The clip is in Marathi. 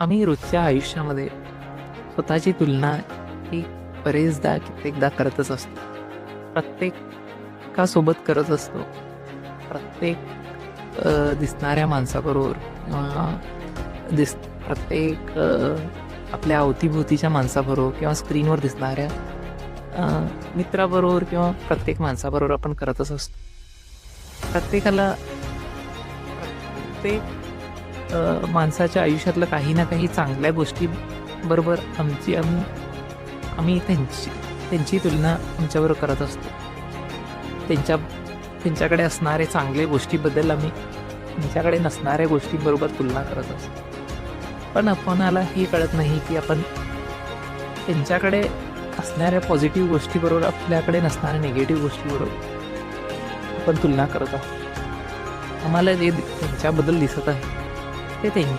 आम्ही रोजच्या आयुष्यामध्ये स्वतःची तुलना ही बरेचदा कित्येकदा करतच असतो. प्रत्येकासोबत करत असतो. प्रत्येक दिसणाऱ्या माणसाबरोबर किंवा दिस प्रत्येक आपल्या अवतीभोवतीच्या माणसाबरोबर किंवा स्क्रीनवर दिसणाऱ्या मित्राबरोबर किंवा प्रत्येक माणसाबरोबर आपण करतच असतो. प्रत्येकाला प्रत्येक माणसाच्या आयुष्यातलं काही ना काही चांगल्या गोष्टी बरोबर आमची आम्ही आम्ही त्यांची त्यांची तुलना आमच्याबरोबर करत असतो. त्यांच्या त्यांच्याकडे असणारे चांगले गोष्टीबद्दल आम्ही त्यांच्याकडे नसणाऱ्या गोष्टींबरोबर तुलना करत असतो. पण आपणाला हे कळत नाही की आपण त्यांच्याकडे असणाऱ्या पॉझिटिव्ह गोष्टीबरोबर आपल्याकडे नसणाऱ्या निगेटिव्ह गोष्टीबरोबर आपण तुलना करत आहोत. आम्हाला जे त्यांच्याबद्दल दिसत आहे PT1.